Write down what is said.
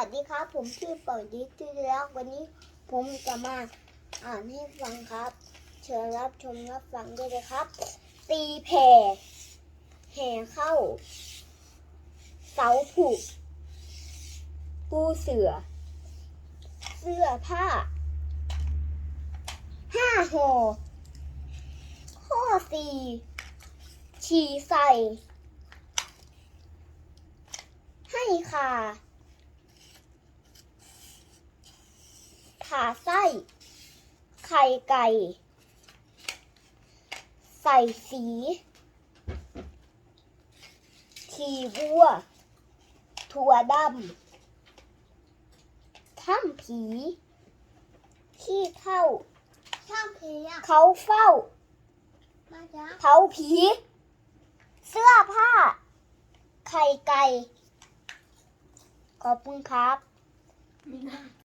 วัสดีครับ ผมชื่อเปิดดิจิแล้ววันนี้ผมจะมาอ่านให้ฟังครับ เชิญรับชมรับฟังได้เลยครับ ตีแผ่แห่เข้า เสาผูกปูเสือ เสื้อผ้า ห้าห่อข้อสี่ฉี่ใส่ ให้ค่ะ ผ่าไส้ ไข่ไก่ ใส่สีขีบัว ถั่วดำถ้ำผี ขี้เข้าช่างผีอะเขาเฝ้ามาจ้าเผาผี เสื้อผ้า ไข่ไก่ ขอบคุณครับมีหน้า